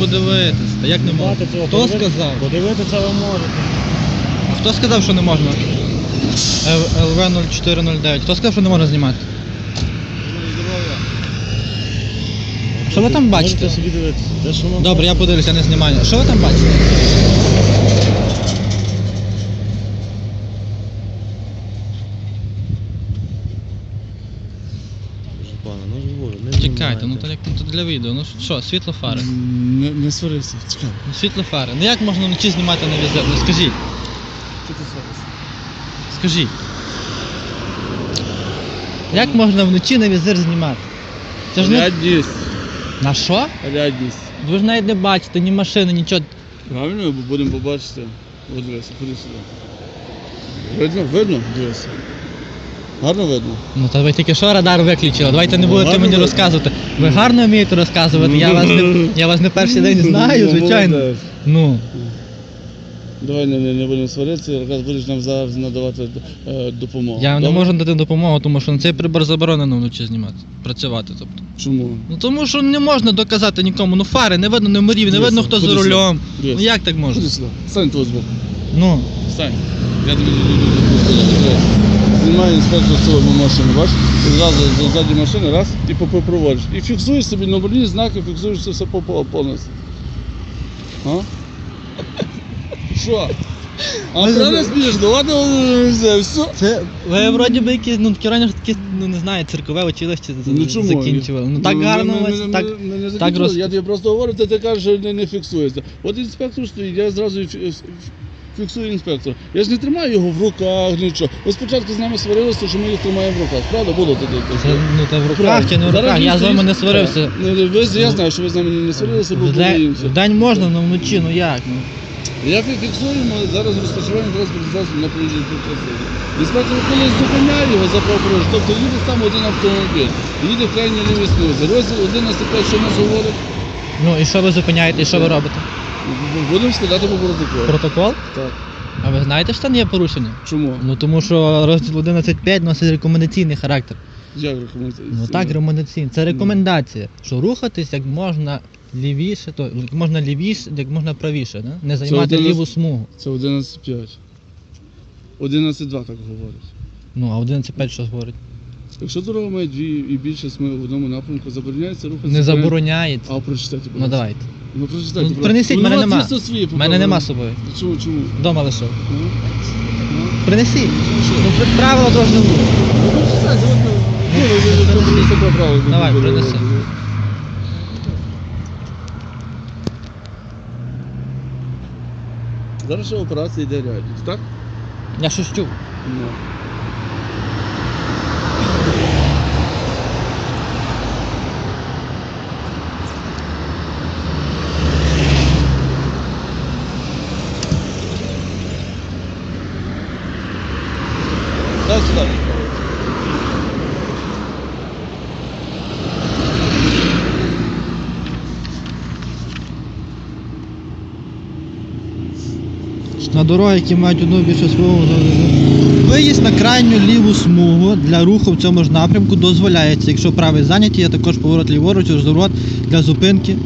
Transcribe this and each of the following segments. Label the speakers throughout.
Speaker 1: подивитись. Та як не можна?
Speaker 2: Цього
Speaker 1: Хто
Speaker 2: подивити-
Speaker 1: сказав?
Speaker 2: Подивитися ви можете.
Speaker 1: А хто сказав, що не можна? ЛВ 0409. Хто сказав, що не можна знімати? Що ви там бачите?
Speaker 2: Можете собі дивитися. Де що вам
Speaker 1: Добре, я подивлюся, не знімаю. Що ви там бачите? Чекайте, ну то як ну, то для відео. Ну що, світло фари.
Speaker 2: Не, не сварився, чекай.
Speaker 1: Ну, Світло фари. Ну як можна вночі знімати на візер? Ну скажіть,
Speaker 2: Що ти сварився?
Speaker 1: скажіть. Як можна вночі на візир знімати? Це ж не...
Speaker 2: Рядність.
Speaker 1: На що?
Speaker 2: Рядність.
Speaker 1: Ви ж навіть не бачите ні машини, нічого.
Speaker 2: Правильно, бо будемо побачити. От дивися, ходи сюди. Видно? Видно? Дивися. Гарно видно?
Speaker 1: Ну то ви тільки що радар виключили. Давайте не будете мені розказувати. Ви гарно вмієте розказувати. Я вас не, я вас не перший день знаю,
Speaker 2: Ну,
Speaker 1: звичайно. Ну.
Speaker 2: Давай не, не, будемо сваритися, якраз будеш нам зараз надавати е, допомогу.
Speaker 1: Я не можу дати допомогу, тому що на цей прибор заборонено вночі знімати. Працювати, тобто.
Speaker 2: Чому?
Speaker 1: Ну тому що не можна доказати нікому. Ну фари, не видно номерів, не видно хто за
Speaker 2: ходи сюди.
Speaker 1: рулем.
Speaker 2: Дивися.
Speaker 1: Ну як так можна?
Speaker 2: Ходи сюди. Стань тут збоку.
Speaker 1: Ну.
Speaker 2: Стань. Я тобі знімаю інспектор цього машини, бачиш? І Зразу ззаді машини, раз, і попри- проводиш. І фіксуєш собі номерні знаки, фіксуєш це все по- по- повністю. А? Що? А
Speaker 1: Ви
Speaker 2: правильно
Speaker 1: заб-
Speaker 2: смішно? Ладно, все, все.
Speaker 1: Це ви вроді би якісь, ну такі раніше такі, ну не знаю, циркове училище за-
Speaker 2: Ну чому?
Speaker 1: закінчували. Ну так гарно,
Speaker 2: ми-
Speaker 1: у вас,
Speaker 2: ми-
Speaker 1: так.
Speaker 2: ми- ми не
Speaker 1: так роз-
Speaker 2: Я тобі просто говорю, ти, ти кажеш, що не, не фіксується. От інспектор стоїть, я зразу і фі- фі- фіксую інспектора. Я ж не тримаю його в руках, нічого. Ви спочатку з нами сварилися, що ми їх тримаємо в руках. Правда, було тоді?
Speaker 1: Це, ну та в руках чи не в
Speaker 2: Зараз
Speaker 1: руках.
Speaker 2: він
Speaker 1: Я з вами
Speaker 2: стоїть-
Speaker 1: не сварився.
Speaker 2: Так. Ну, ви, я знаю, що ви з нами не сварилися, бо
Speaker 1: В день, в день можна, але вночі, ну як? Ну.
Speaker 2: Я фі- фіксую, ми зараз розпочинаємо транспортний засіб на проїжджій частині. Інспектор колись зупиняє його за правопорушення, тобто їде там один автомобіль, їде в крайній лівій смузі. Розділ 11.5, що нас говорить?
Speaker 1: ну і що ви зупиняєте, і що ви робите?
Speaker 2: Будемо складати по протоколу.
Speaker 1: Протокол?
Speaker 2: Так.
Speaker 1: А ви знаєте, що там є порушення?
Speaker 2: Чому?
Speaker 1: Ну тому що розділ 11.5 носить рекомендаційний характер.
Speaker 2: Як рекомендації?
Speaker 1: Ну так, рекомендаційний. Це рекомендація, що рухатись як можна лівіше, то як можна лівіше, як можна правіше, да? не займати
Speaker 2: один із-
Speaker 1: ліву смугу.
Speaker 2: Це 11.5. 11.2 так говорить.
Speaker 1: Ну, а 11.5 що говорить?
Speaker 2: Якщо дорога має дві і більше смуг в одному напрямку, забороняється рухатися.
Speaker 1: Не забороняється.
Speaker 2: А прочитайте, будь
Speaker 1: Ну давайте.
Speaker 2: Ну прочитайте.
Speaker 1: Ну, принесіть,
Speaker 2: Ну,
Speaker 1: мене нема.
Speaker 2: свої
Speaker 1: У мене нема з собою.
Speaker 2: Чому, чому?
Speaker 1: Дома лишив.
Speaker 2: Ну? Ну?
Speaker 1: Принесіть. Ну, при- правила руху.
Speaker 2: Ну, прочитайте, от, ну, ну, ви- ви- ви себе правильно
Speaker 1: Давай, принеси.
Speaker 2: Зараз ще операція йде рядність, так?
Speaker 1: Я щось чув.
Speaker 2: Ну. Дай сюди.
Speaker 1: На дороги, які мають одну більшу смугу. Виїзд на крайню ліву смугу для руху в цьому ж напрямку дозволяється. Якщо правий зайняті, є також поворот ліворуч, розворот для зупинки.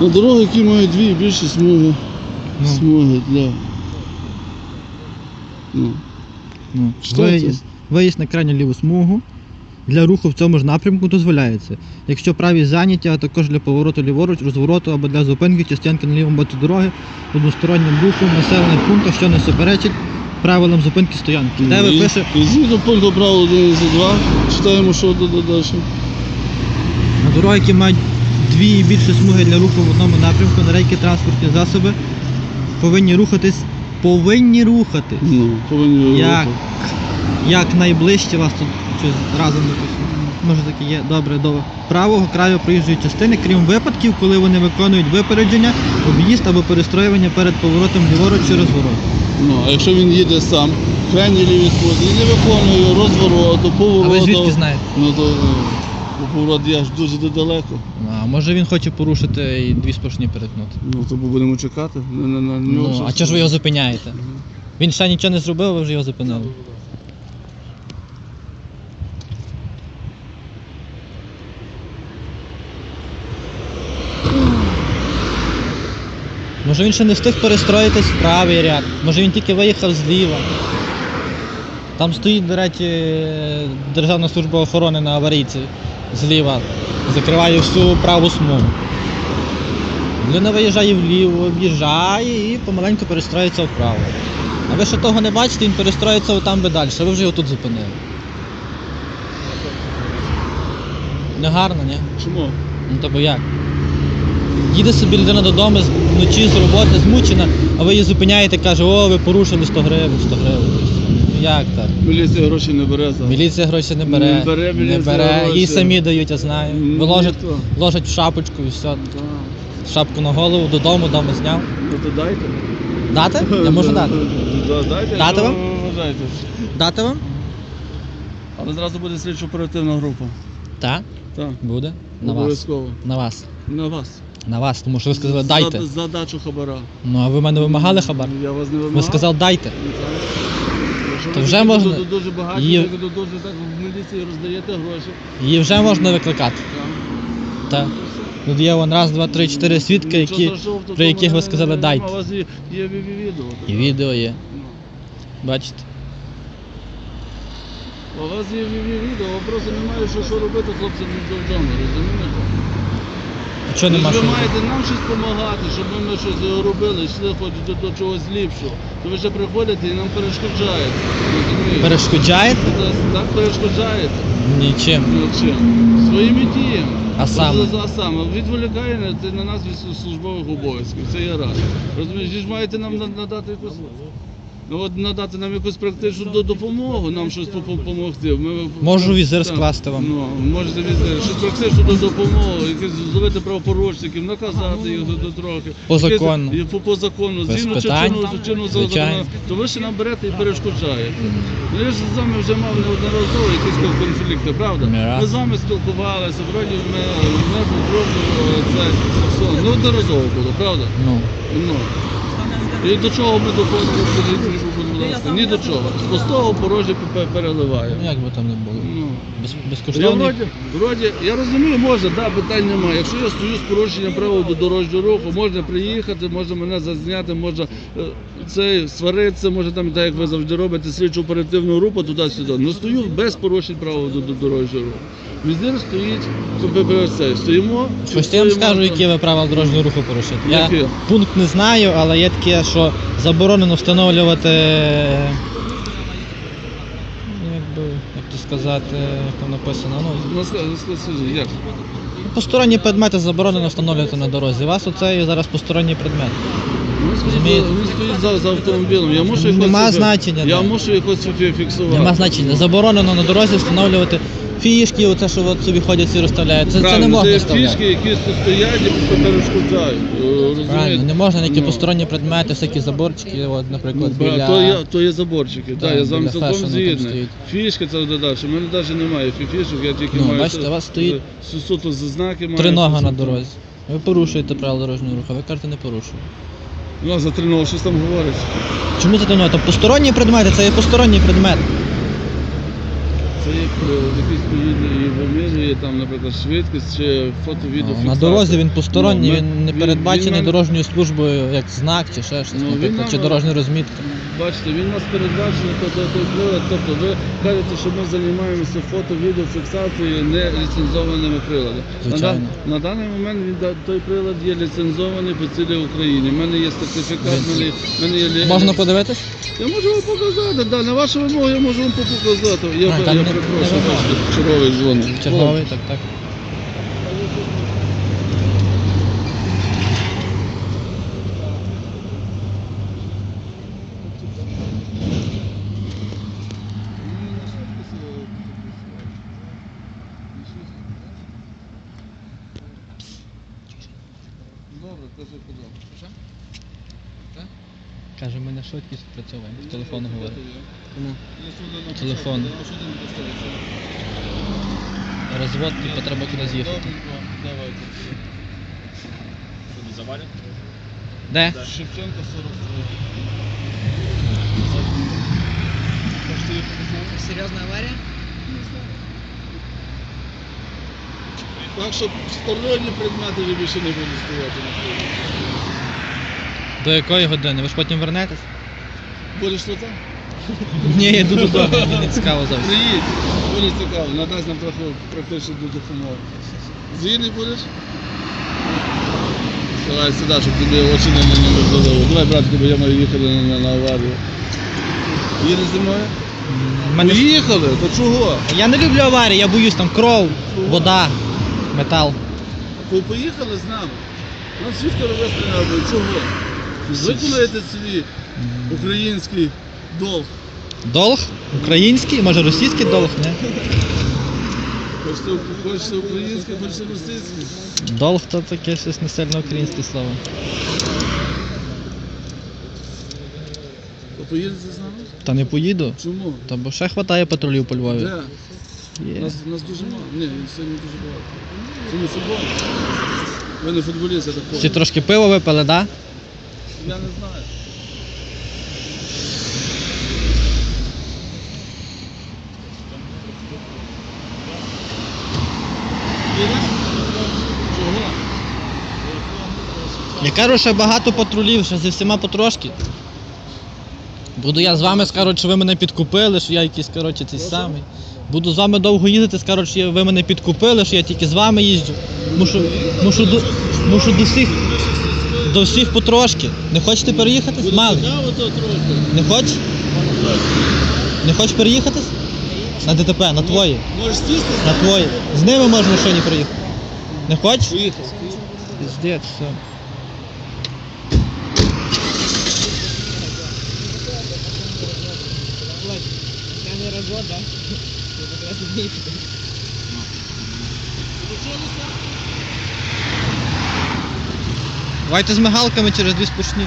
Speaker 2: На дороги, які мають дві і більше смуги.
Speaker 1: Ну.
Speaker 2: Смуги для. Ну.
Speaker 1: Ну,
Speaker 2: Що
Speaker 1: виїзд, виїзд на крайню ліву смугу для руху в цьому ж напрямку дозволяється. Якщо праві зайняті, а також для повороту ліворуч, розвороту або для зупинки чи стоянки на лівому боці дороги одностороннім рухом населених пунктах, що не суперечить правилам зупинки стоянки. Де ви
Speaker 2: І-
Speaker 1: пише
Speaker 2: згідно пункту правил 11.2 читаємо, що далі.
Speaker 1: на дороги, які мають дві і більше смуги для руху в одному напрямку, на рейки транспортні засоби повинні рухатись, повинні рухатись.
Speaker 2: Ну, повинні
Speaker 1: Як?
Speaker 2: рухати.
Speaker 1: Як найближче вас тут щось разом. Може таке є добре до правого краю проїжджої частини, крім випадків, коли вони виконують випередження, об'їзд або перестроювання перед поворотом ліворуч чи розворот.
Speaker 2: Ну, а якщо він їде сам, крайній лівій смузі, і не виконує розвороту,
Speaker 1: А
Speaker 2: повороту.
Speaker 1: ви звідки знаєте?
Speaker 2: Ну то е, Урод, я аж дуже далеко.
Speaker 1: А може він хоче порушити і дві сплошні перетнути.
Speaker 2: Ну то будемо чекати. На, на, на
Speaker 1: ну,
Speaker 2: щось-
Speaker 1: а чого ж ви його зупиняєте? Він ще нічого не зробив, ви вже його зупинили. Може він ще не встиг перестроїтись в правий ряд, може він тільки виїхав зліва. Там стоїть, до речі, е, Державна служба охорони на аварійці зліва. Закриває всю праву смугу. Людина виїжджає вліво, об'їжджає і помаленьку перестроїться вправо. А ви ще того не бачите, він перестроїться отам би далі, ви вже його тут зупинили. Не гарно, ні?
Speaker 2: Чому?
Speaker 1: Ну тобто як? Їде собі людина додому вночі з роботи, змучена, а ви її зупиняєте, каже, о, ви порушили 100 гривень, 100 гривень. Ну як так?
Speaker 2: Міліція гроші не бере за.
Speaker 1: Міліція гроші не бере,
Speaker 2: Не бере
Speaker 1: не бере,
Speaker 2: гроші.
Speaker 1: їй самі дають, я знаю.
Speaker 2: Ні,
Speaker 1: Виложать,
Speaker 2: ніхто.
Speaker 1: ложать в шапочку і все.
Speaker 2: Так.
Speaker 1: Шапку на голову, додому, вдома зняв.
Speaker 2: Ну то дайте.
Speaker 1: Дати? Я можу дати.
Speaker 2: Да, Дайте,
Speaker 1: Дати
Speaker 2: що
Speaker 1: вам?
Speaker 2: ви вважаєте.
Speaker 1: Дати вам?
Speaker 2: Але зразу буде слідчо оперативна група.
Speaker 1: Так,
Speaker 2: Так.
Speaker 1: буде. На вас.
Speaker 2: Обов'язково.
Speaker 1: На вас.
Speaker 2: На вас.
Speaker 1: На вас, тому що ви сказали дайте.
Speaker 2: За, за дачу хабара.
Speaker 1: Ну а ви в мене вимагали хабар?
Speaker 2: Я вас не вимагав.
Speaker 1: Ви сказали дайте.
Speaker 2: Якщо
Speaker 1: То вже можна-
Speaker 2: ду- Дуже багато,
Speaker 1: Її-
Speaker 2: ви дуже так в міліції роздаєте гроші.
Speaker 1: Її вже можна викликати.
Speaker 2: Так.
Speaker 1: Так. Тут є вон раз, два, три, чотири свідки,
Speaker 2: Нічого
Speaker 1: які,
Speaker 2: страшного в тому
Speaker 1: про яких ви сказали
Speaker 2: нема.
Speaker 1: дайте.
Speaker 2: У вас є, є ві- ві- відео.
Speaker 1: І відео є.
Speaker 2: Ну.
Speaker 1: Бачите?
Speaker 2: У вас є ві- ві- відео, просто немає що, що робити, хлопці, не вдома, розумієте?
Speaker 1: Чого нема
Speaker 2: ви
Speaker 1: що?
Speaker 2: маєте нам щось допомагати, щоб ми щось робили, йшли хоч до, до чогось ліпшого. То ви ще приходите і нам перешкоджаєте. розумієте?
Speaker 1: Перешкоджаєте?
Speaker 2: Так, Так перешкоджаєте.
Speaker 1: Нічим.
Speaker 2: Ну, чим? Своїми діями.
Speaker 1: А саме?
Speaker 2: От, А саме відволікає на- на нас від службових обов'язків. Це є раз. Розумієш, ви ж маєте нам на- надати якусь. Ну от надати нам якусь практичну допомогу, нам щось допомогти. Ми,
Speaker 1: Можу візир
Speaker 2: Так.
Speaker 1: скласти вам.
Speaker 2: Ну, можете візир, щось практичну допомогу, якось зловити правопорушників, наказати їх до, трохи.
Speaker 1: По закону.
Speaker 2: і По, по закону.
Speaker 1: Без
Speaker 2: Згідно
Speaker 1: питань.
Speaker 2: чинного- чинного
Speaker 1: Звичайно.
Speaker 2: То ви ще нам берете і перешкоджаєте. Ну, я ж з вами вже мав неодноразово якісь конфлікти, правда?
Speaker 1: Не.
Speaker 2: Ми з вами спілкувалися, вроді ми не попробували це все. Неодноразово було, правда?
Speaker 1: Ну.
Speaker 2: Ну. І до чого ми доходимо, скажіть, будь ласка? Ні до чого. З пустого порожі переливаємо. переливає.
Speaker 1: Ну як би там не було. Без, безкоштовний.
Speaker 2: вроді, вроді, я розумію, можна, да, питань немає. Якщо я стою з порушенням правил до дорожнього руху, можна приїхати, можна мене зазняти, можна е, це сваритися, може там так, як ви завжди робите, слідчу оперативну групу туди-сюди. Ну стою без порушень правил до, до дорожнього руху. Візир стоїть, це. Стоїмо.
Speaker 1: Ось я вам скажу, які ви правила дорожнього руху порушуєте. Я пункт не знаю, але є таке, що заборонено встановлювати. Ну, то сказати, як там написано. Ну,
Speaker 2: Ну, ну, як?
Speaker 1: посторонні предмети заборонено встановлювати на дорозі. У вас оце є зараз посторонній предмет.
Speaker 2: Він стоїть,
Speaker 1: Розумієте?
Speaker 2: стоїть за, за автомобілем. Я мушу якось
Speaker 1: Нема значення,
Speaker 2: Я
Speaker 1: можу
Speaker 2: мушу фі- фіксувати.
Speaker 1: Нема значення. Заборонено на дорозі встановлювати фішки, оце, що от собі ходять і розставляють. Це, це не
Speaker 2: Правильно,
Speaker 1: можна
Speaker 2: є
Speaker 1: вставляти.
Speaker 2: фішки, які стоять і перешкоджають. е,
Speaker 1: Правильно, не можна ніякі
Speaker 2: Ну.
Speaker 1: посторонні предмети, всякі заборчики, от, наприклад,
Speaker 2: Ну,
Speaker 1: біля...
Speaker 2: то, є, то є заборчики,
Speaker 1: Да,
Speaker 2: так, я з вами
Speaker 1: біля
Speaker 2: цілком
Speaker 1: фешену там
Speaker 2: згідний.
Speaker 1: стоїть.
Speaker 2: Фішки це додаш. У мене навіть немає фі- фішок, я тільки
Speaker 1: Ну,
Speaker 2: маю.
Speaker 1: бачите,
Speaker 2: це-
Speaker 1: у вас стоїть
Speaker 2: це суто за знаки маю.
Speaker 1: Три нога на дорозі. Ви порушуєте правила дорожнього руху, а ви кажете не порушую.
Speaker 2: Ну, а за три нога щось там говорить.
Speaker 1: Чому це то Там посторонні предмети, це є посторонній предмет.
Speaker 2: Це є е, якісь і вимірює там, наприклад, швидкість чи фото відео.
Speaker 1: Ну, на дорозі він посторонній,
Speaker 2: Ну, ми-
Speaker 1: він не
Speaker 2: він-
Speaker 1: передбачений
Speaker 2: він нам-
Speaker 1: дорожньою службою як знак чи ще щось,
Speaker 2: Ну, він
Speaker 1: наприклад,
Speaker 2: нам-
Speaker 1: чи дорожня розмітка.
Speaker 2: Бачите, він нас передбачений, тобто той прилад. Тобто ви кажете, що ми займаємося фото-відеофіксацією не ліцензованими приладами. На,
Speaker 1: Звичайно.
Speaker 2: дан- на даний момент він да- той прилад є ліцензований по цілій Україні. У мене є сертифікат, в мене, в мене є лі-
Speaker 1: Можна подивитись?
Speaker 2: Я можу вам показати, да, на вашу вимогу я можу вам показати. Я,
Speaker 1: А,
Speaker 2: я,
Speaker 1: там не-
Speaker 2: перепрошую,
Speaker 1: не
Speaker 2: бачите, черговий дзвоник.
Speaker 1: Черговий, так, так.
Speaker 2: Добре, кажи куди.
Speaker 1: Каже, ми на швидкість працюємо, в телефон говорить. Телефон.
Speaker 2: Що?
Speaker 1: Розвод, типу, треба кудись їхати.
Speaker 2: Давайте.
Speaker 1: Де?
Speaker 2: Шевченко 43. Хочете?
Speaker 1: Серйозна аварія?
Speaker 2: Так, щоб сторонні предмети ви більше не будуть стояти на столі.
Speaker 1: До якої години? Ви ж потім вернетесь?
Speaker 2: Будеш тут?
Speaker 1: Ні, я йду додому, мені не цікаво зовсім.
Speaker 2: Приїдь, буде цікаво, надасть нам трохи практично до допомоги. Згідний будеш? Давай сюди, щоб тобі очі не, не. Давай, братку, бо я маю їхати на, на, на аварію. Їдеш зі мною?
Speaker 1: Мене...
Speaker 2: Поїхали, то чого?
Speaker 1: Я не люблю аварії, я боюсь там кров, вода, метал.
Speaker 2: Ви поїхали з нами. Нам свідка робити треба, чого? Виконаєте свій український долг.
Speaker 1: Долг? Український, може російський долг, не?
Speaker 2: Хочете, хочете український, хочете російський.
Speaker 1: Долг то таке щось не сильно українське слово.
Speaker 2: То поїдете з нами?
Speaker 1: Та не поїду.
Speaker 2: Чому?
Speaker 1: Та бо ще хватає патрулів по Львові.
Speaker 2: Де?
Speaker 1: Є.
Speaker 2: Нас, нас дуже мало. Ні, сьогодні дуже багато. Це не футбол. Ви не футболіст, я так
Speaker 1: Всі
Speaker 2: понял.
Speaker 1: трошки пиво випили, да?
Speaker 2: Я не знаю.
Speaker 1: Я кажу, що багато патрулів, що зі всіма потрошки. Буду я з вами, скажуть, що ви мене підкупили, що я якийсь, коротше, цей самий. Буду з вами довго їздити, скажуть, що ви мене підкупили, що я тільки з вами їжджу. Мушу, мушу, мушу до всіх, до всіх потрошки. Не хочете переїхати?
Speaker 2: Буде
Speaker 1: Мали. Не хочеш? Не хочеш переїхати? На ДТП, на твої.
Speaker 2: Можеш сісти?
Speaker 1: На твої. З ними можна в машині приїхати. Не хочеш?
Speaker 2: Поїхав.
Speaker 1: Піздець, все. Давайте з мигалками через дві сплошні.